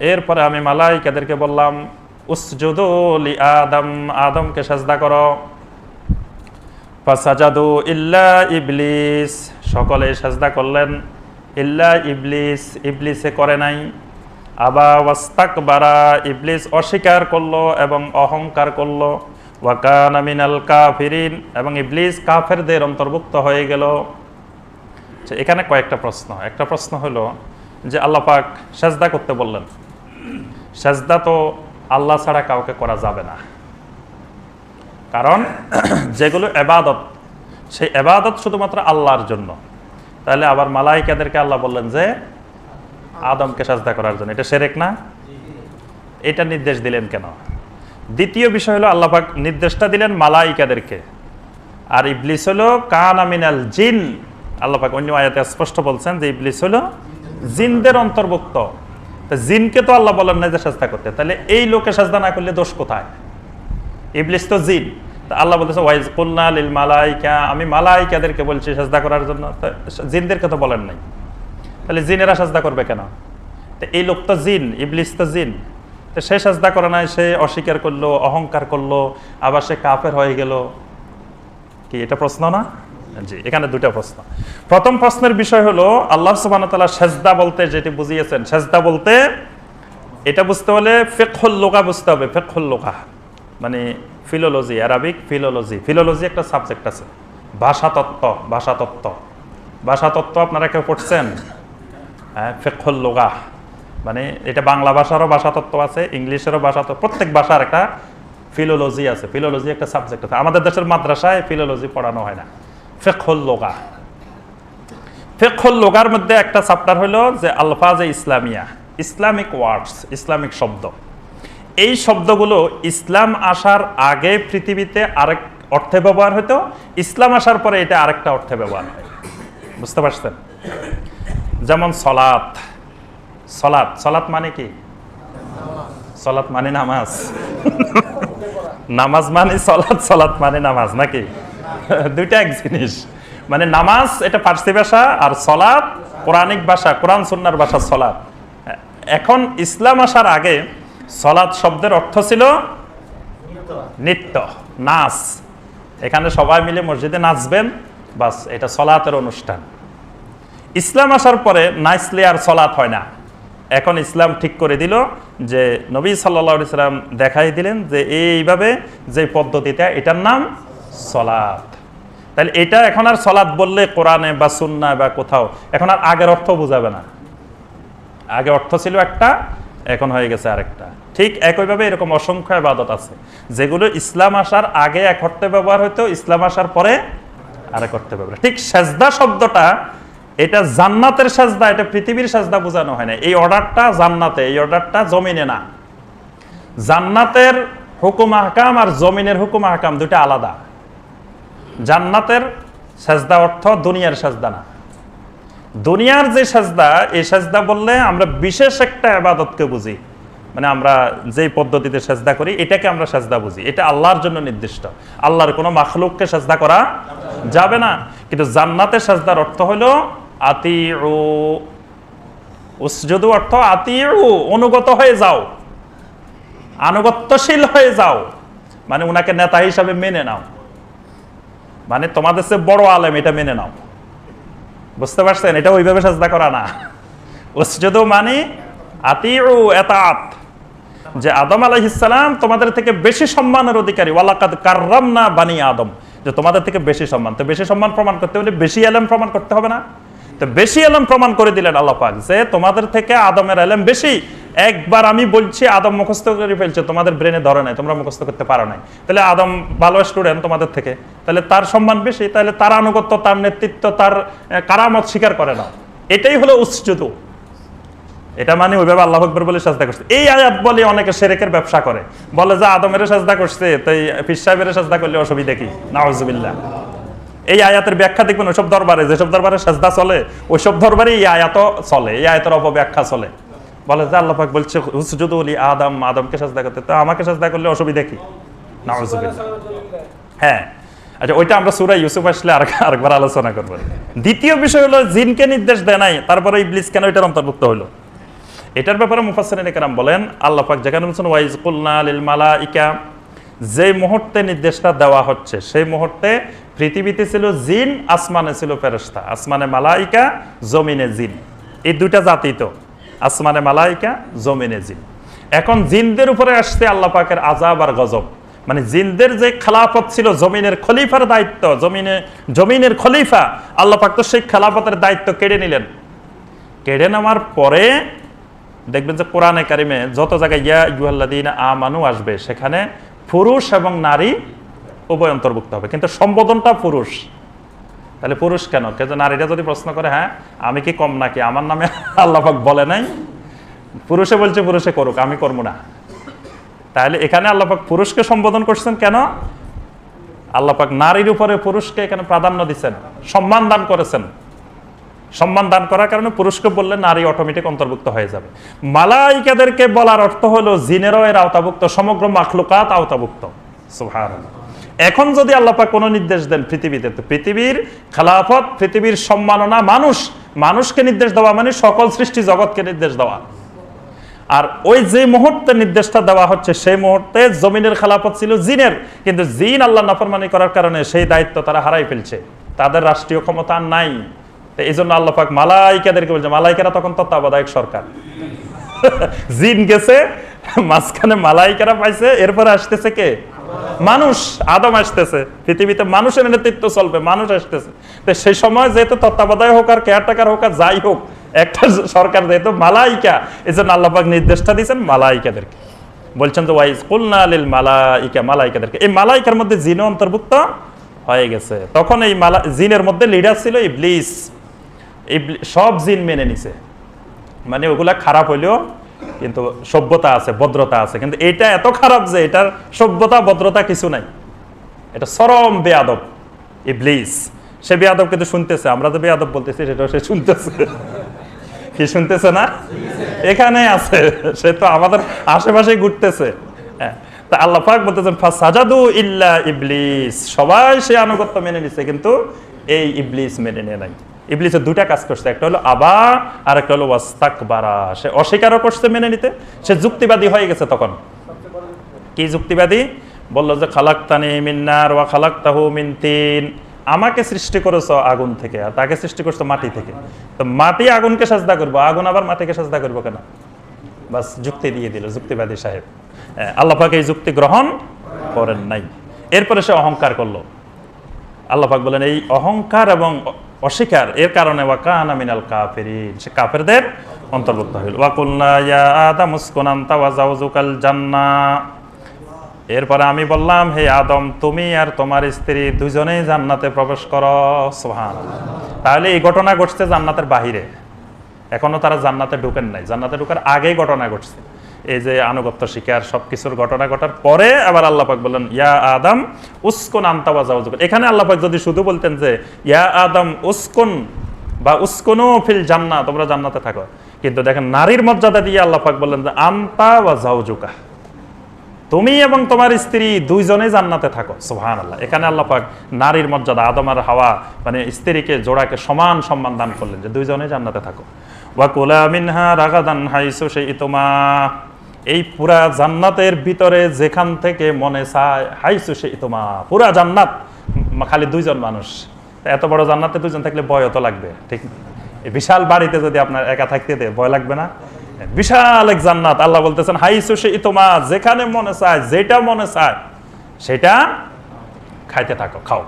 এরপরে আমি মালাইকাদেরকে বললাম উসজুদুলি আদম আদমকে সাজদা করো। ফাসাজাদু ইল্লা ইবলিস সকলে সাজদা করলেন। ইল্লা ইবলিস ইবলিসে করে নাই। আবা ওয়াস্তাক বারা ইবলিস অস্বীকার করল এবং অহংকার করল। ওয়াকান মিনাল কাফিরিন এবং ইবলিস কাফেরদের অন্তর্ভুক্ত হয়ে গেল। আচ্ছা, এখানে কয়েকটা প্রশ্ন। একটা প্রশ্ন হলো যে আল্লাহ পাক সাজদা করতে বললেন। সাজদা তো আল্লাহ ছাড়া কাউকে করা যাবে না। কারণ যেগুলো এবাদত, সেই এবাদত শুধুমাত্র আল্লাহর জন্য। তাহলে আবার মালাইকাদেরকে আল্লাহ বললেন যে, আদমকে সাজদা করার জন্য। এটা সেরেক না? এটা নির্দেশ দিলেন কেন? দ্বিতীয় বিষয় হলো, আল্লাহ নির্দেশটা দিলেন মালাইকাদেরকে। আর ইবলিস হলো, কান আমিনাল জিন। আল্লাহফাক অন্য আয়াতে স্পষ্ট বলছেন যে, ইবলিস হলো জিনদের অন্তর্ভুক্ত। তা জিনকে তো আল্লাহ বলেন না যে সাজদা করতে। তাহলে এই লোকে সাজদা না করলে দোষ কোথায়? ইবলিস তো জিন। তা আল্লাহ বলতেছে, ওয়াইজ কুল্লা লিল মালাইকা। আমি মালাইকাদেরকে বলছি সাজদা করার জন্য। জিনদেরকে তো বলেন নাই। তাহলে জিনেরা সাজদা করবে কেন? তো এই লোক তো জিন, ইবলিস তো জিন। তো সে সাজদা করে নাই, সে অস্বীকার করল, অহংকার করল, আবার সে কাফের হয়ে গেল। কি এটা প্রশ্ন না? জি, এখানে দুটো প্রশ্ন। প্রথম প্রশ্নের বিষয় হলো, আল্লাহ সুবাহ তাআলা সেজদা বলতে যেটি বুঝিয়েছেন, সেজদা বলতে এটা বুঝতে হলে ফেকহুল লোকা বুঝতে হবে, ফেকহুল লোকা মানে ফিলোলজি অ্যারাবিক ফিলোলজি। ফিলোলজি একটা সাবজেক্ট আছে। ভাষাতত্ত্ব ভাষাতত্ত্ব। ভাষাতত্ত্ব আপনারা কেউ পড়ছেন? হ্যাঁ ফেকহুল লোগা। মানে এটা বাংলা ভাষারও ভাষাতত্ত্ব আছে, ইংলিশেরও ভাষাতত্ত্ব, প্রত্যেক ভাষার একটা ফিলোলজি আছে, ফিলোলজি একটা সাবজেক্ট আছে। আমাদের দেশের মাদ্রাসায় ফিলোলজি পড়ানো হয় না। ফেকহুল লোগা। মধ্যে একটা চ্যাপ্টার হলো যে আলফাজে ইসলামিয়া, ইসলামিক ওয়ার্ডস ইসলামিক শব্দ। এই শব্দগুলো ইসলাম আসার আগে পৃথিবীতে আরেক অর্থে ব্যবহার হতো, ইসলাম আসার পরে এটা আরেকটা অর্থে ব্যবহার হয়। বুঝতে পারছেন? যেমন সলাত সলাত সলাত মানে কি? সলাত মানে নামাজ। নামাজ মানে সলাত সলাত মানে নামাজ, নাকি? দুইটা এক জিনিস। মানে নামাজ, এটা ফার্সি ভাষা, আর সলাত কোরআনিক ভাষা, কোরআন, সুন্নার ভাষা সলাত এখন ইসলাম আসার আগে সলাৎ শব্দের অর্থ ছিল নৃত্য, নাচ। এখানে সবাই মিলে মসজিদে নাচবেন, বাস এটা সলাতের অনুষ্ঠান। ইসলাম আসার পরে নাচলে আর সলাৎ হয় না। এখন ইসলাম ঠিক করে দিল যে নবী সাল্লা সাল্লাম দেখাই দিলেন যে এইভাবে যে পদ্ধতিটা এটার নাম সলাৎ। তাহলে এটা এখন আর সলাৎ বললে কোরআনে বা সুন্নায় বা কোথাও, এখন আর আগের অর্থ বোঝাবে না। আগে অর্থ ছিল একটা, এখন হয়ে গেছে আরেকটা। ঠিক একইভাবে এরকম অসংখ্য আবাদত আছে, যেগুলো ইসলাম আসার আগে এক অর্থে ব্যবহার হইতো ইসলাম আসার পরে আরেক অর্থে ব্যবহার ঠিক সেজদা শব্দটা, এটা জান্নাতের সাজদা, এটা পৃথিবীর সাজদা বোঝানো হয় না। এই অর্ডারটা জান্নাতে, এই অর্ডারটা জমিনে না। জান্নাতের হুকুম আহকাম আর জমিনের হুকুম আহকাম দুটা আলাদা। জান্নাতের সাজদা অর্থ দুনিয়ার সাজদা না। দুনিয়ার যে সাজদা, এই সাজদা বললে আমরা বিশেষ একটা আবাদতকে বুঝি। মানে আমরা যে পদ্ধতিতে সাজদা করি, এটাকে আমরা সাজদা বুঝি। এটা আল্লাহর জন্য নির্দিষ্ট। আল্লাহর কোনো মাখলুককে সাজদা করা যাবে না। কিন্তু জান্নাতের সাজদার অর্থ হলো আতি উসজুদু অর্থ আতি অনুগত হয়ে যাও। আনুগত্যশীল হয়ে যাও। মানে উনাকে নেতা হিসাবে মেনে নাও। মানে তোমাদের চেয়ে বড় আলেম, এটা মেনে নাও। বুঝতে পারছেন? এটা ওইভাবে সাজদা করা না। উসজুদু মানে আতিউ এতাত যে আদম আলাইহিসসালাম তোমাদের থেকে বেশি সম্মানের অধিকারী। ওয়ালাকাদ কাররাম না বানি আদম। যে তোমাদের থেকে বেশি সম্মান। তো বেশি সম্মান প্রমাণ করতে হলে বেশি এলেম প্রমাণ করতে হবে না। তো বেশি এলেম প্রমাণ করে দিলেন আল্লাহ পাক যে তোমাদের থেকে আদমের এলেম বেশি। একবার আমি বলছি, আদম মুখস্থ করে ফেলছে, তোমাদের ব্রেনে ধরে নাই, তোমরা মুখস্থ করতে পারো নাই। তাহলে আদম ভালো স্টুডেন্ট তোমাদের থেকে। তাহলে তার সম্মান বেশি, তাহলে তার আনুগত্য, তার নেতৃত্ব, তার কারামত স্বীকার করে নাও। এটাই হলো উচ্চতু এটা মানে ওইভাবে আল্লাহ আকবর বলে সাজদা করছে। এই আয়াত বলে অনেকে সেরেকের ব্যবসা করে। বলে যে আদমের সাজদা করছে তাই ফির সাহেবের সাজদা করলে অসুবিধা কি? নাউজুবিল্লাহ। এই আয়াতের ব্যাখ্যা দেখবেন ওইসব দরবারে, যেসব দরবারে সাজদা চলে, ওইসব দরবারে এই আয়াত চলে, এই আয়াতের অপব্যাখ্যা চলে। বলে যে আল্লাহ পাক বলছে হুসজুদ অলি আদম, আদমকে সাজদা করতে। তো আমাকে সাজদা করলে অসুবিধা কি? হ্যাঁ। আচ্ছা ওইটা আমরা সুরা ইউসুফ আসলে আর আরেকবার আলোচনা করব। দ্বিতীয় বিষয় হলো, জিনকে নির্দেশ দেয় নাই, তারপরে ইবলিস কেন এটার অন্তর্ভুক্ত হলো? এটার ব্যাপারে মুফাসসিরিন একরাম বলেন, আল্লাহ পাক যেখানে বলছেন ওয়াইজ কুলনা লিল মালাইকা যে মুহূর্তে নির্দেশটা দেওয়া হচ্ছে, সেই মুহূর্তে পৃথিবীতে ছিল জিন, আসমানে ছিল ফেরেশতা। আসমানে মালাইকা, জমিনে জিন। এই দুইটা জাতি তো। আসমানে মালাইকা, জমিনে জিন। এখন জিনদের উপরে আসছে আল্লাহ পাকের আজাব আর গজব। মানে জিনদের যে খেলাফত ছিল জমিনের খলিফার দায়িত্ব, জমিনে, জমিনের খলিফা, আল্লাহ পাক তো সেই খেলাফতের দায়িত্ব কেড়ে নিলেন। কেড়ে নেওয়ার পরে দেখবেন যে কোরআনে কারিমে যত জায়গায় ইয়া ইউহাল্লাদিন আমানু আসবে, সেখানে পুরুষ এবং নারী উভয় অন্তর্ভুক্ত হবে। কিন্তু সম্বোধনটা পুরুষ। তাহলে পুরুষ কেন? কিন্তু নারীরা যদি প্রশ্ন করে হ্যাঁ আমি কি কম নাকি? আমার নামে আল্লাহাক বলে নাই? পুরুষে বলছে, পুরুষে করুক, আমি করব না। তাহলে এখানে আল্লাপাক পুরুষকে সম্বোধন করছেন কেন? আল্লাপাক নারীর উপরে পুরুষকে এখানে প্রাধান্য দিচ্ছেন, সম্মান দান করেছেন। সম্মান দান করার কারণে পুরুষকে বললে নারী অটোমেটিক অন্তর্ভুক্ত হয়ে যাবে। মালাইকাদেরকে বলার অর্থ হলো, জিনেরও এর আওতাভুক্ত, সমগ্র মাখলুকাত আওতাভুক্ত। সুবহানাল্লাহ। এখন যদি আল্লাপাক কোনো নির্দেশ দেন পৃথিবীতে, তো পৃথিবীর খেলাফত, পৃথিবীর সম্মাননা মানুষ, মানুষকে নির্দেশ দেওয়া মানে সকল সৃষ্টি জগৎকে নির্দেশ দেওয়া। আর ওই যে মুহূর্তে নির্দেশটা দেওয়া হচ্ছে, সেই মুহূর্তে জমিনের খেলাফত ছিল জিনের, কিন্তু জিন আল্লাহ নাফরমানি করার কারণে সেই দায়িত্ব তারা হারাই ফেলছে। তাদের রাষ্ট্রীয় ক্ষমতা নাই। তো এই জন্য আল্লাহ পাক মালাইকাদেরকে বলছে, মালাইকারা তখন তত্ত্বাবধায়ক সরকার। জিন গেছে, মাঝখানে মালাইকারা পাইছে, এরপরে আসতেছে কে? মানুষ, আদম আসতেছে। পৃথিবীতে মানুষের নেতৃত্ব চলবে, মানুষ আসতেছে। তো সেই সময় যেহেতু তত্ত্বাবধায়ক হোক আর কেয়ারটেকার হোক আর যাই হোক, একটা সরকার যেহেতু মালাইকা এই জন্য আল্লাপাক নির্দেশটা দিয়েছেন মালাইকাদেরকে। বলছেন যে, ওয়াইজ কুলনা আলিল মালাইকা মালাইকাদেরকে। এই মালাইকার মধ্যে জিনও অন্তর্ভুক্ত হয়ে গেছে। তখন এই মালা, জিনের মধ্যে লিডার ছিল ইবলিস। ইবলি- সব জিন মেনে নিছে। মানে ওগুলা খারাপ হইলেও কিন্তু সভ্যতা আছে, ভদ্রতা আছে। কিন্তু এটা এত খারাপ যে এটার সভ্যতা, ভদ্রতা কিছু নাই। এটা চরম বেয়াদব, ইবলিস। সে বেয়াদব কিন্তু শুনতেছে, আমরা যে বেয়াদব বলতেছি সেটা সে শুনতেছে। কি শুনতেছে না? এখানে আছে, সে তো আমাদের আশেপাশে ঘুরতেছে। হ্যাঁ তা আল্লাহ পাক বলতেছেন সাজাদু ইল্লা ইবলিস। সবাই সে আনুগত্য মেনে নিছে, কিন্তু এই ইবলিস মেনে নেয় নাই। ইবলিসের দুটা কাজ করছে একটা হলো আবা আর একটা হলো ওয়াস্তাকবারা। সে অস্বীকারও করছে মেনে নিতে সে যুক্তিবাদী হয়ে গেছে তখন। কি যুক্তিবাদী? বলল যে খালাক্তানি মিন্নার ওয়া খালাক্তাহু মিন তিন। আমাকে সৃষ্টি করেছ আগুন থেকে আর তাকে সৃষ্টি করছ মাটি থেকে। তো মাটি আগুনকে সাজদা করব আগুন আবার মাটিকে সাজদা করব কেন? বাস যুক্তি দিয়ে দিল যুক্তিবাদী সাহেব। হ্যাঁ, আল্লাহ পাক এই যুক্তি গ্রহণ করেন নাই। এরপরে সে অহংকার করল। আল্লাহ পাক বলেন এই অহংকার এবং অস্বীকার। এর কারণে ওয়াকানা মিনাল কাফিরিন। সে কাফেরদের অন্তর্ভুক্ত হইল। ওয়াকুল্লা ইয়া আদাম উসকুন আনতা ওয়া জাওজুকাল জান্নাহ এরপরে আমি বললাম, হে আদম, তুমি আর তোমার স্ত্রী দুজনেই জান্নাতে প্রবেশ করো। সোহান তাহলে এই ঘটনা ঘটছে জান্নাতের বাহিরে। এখনও তারা জান্নাতে ঢুকেন নাই। জান্নাতে ঢুকার আগেই ঘটনা ঘটছে। এই যে আনুগত্য শিকার সব কিছুর ঘটনা ঘটার পরে আবার আল্লাহ পাক বললেন, ইয়া আদম, উস্কুন আন্তাবা যাও এখানে আল্লাহ পাক যদি শুধু বলতেন যে, ইয়া আদম, উস্কুন বা উস্কুনু ফিল জান্না তোমরা জান্নাতে থাকো। কিন্তু দেখেন নারীর মর্যাদা দিয়ে আল্লাহ পাক বললেন যে, আন্তা বা জাউজুকা তুমি এবং তোমার স্ত্রী দুইজনে জান্নাতে থাকো। সোহান আল্লাহ এখানে আল্লাহ পাক নারীর মর্যাদা, আদম আর হাওয়া মানে স্ত্রীকে, জোড়াকে সমান সম্মান দান করলেন যে, দুইজনে জান্নাতে থাকো। ওয়াকুলা মিনহা রাগাদান হাইসু সেই তোমা এই পুরা জান্নাতের ভিতরে যেখান থেকে মনে চায়, হাইসু সেই তোমা পুরা জান্নাত। খালি দুইজন মানুষ। এত বড় জান্নাতে দুজন থাকলে ভয় তো লাগবে, ঠিক বিশাল বাড়িতে যদি আপনার একা থাকতে দেয় ভয় লাগবে না? বিশাল এক জান্নাত। আল্লাহ বলতেছেন, হাইসু সে ইতমা, যেখানে মনে চায়, যেটা মনে চায়, সেটা খাইতে থাকো, খাও।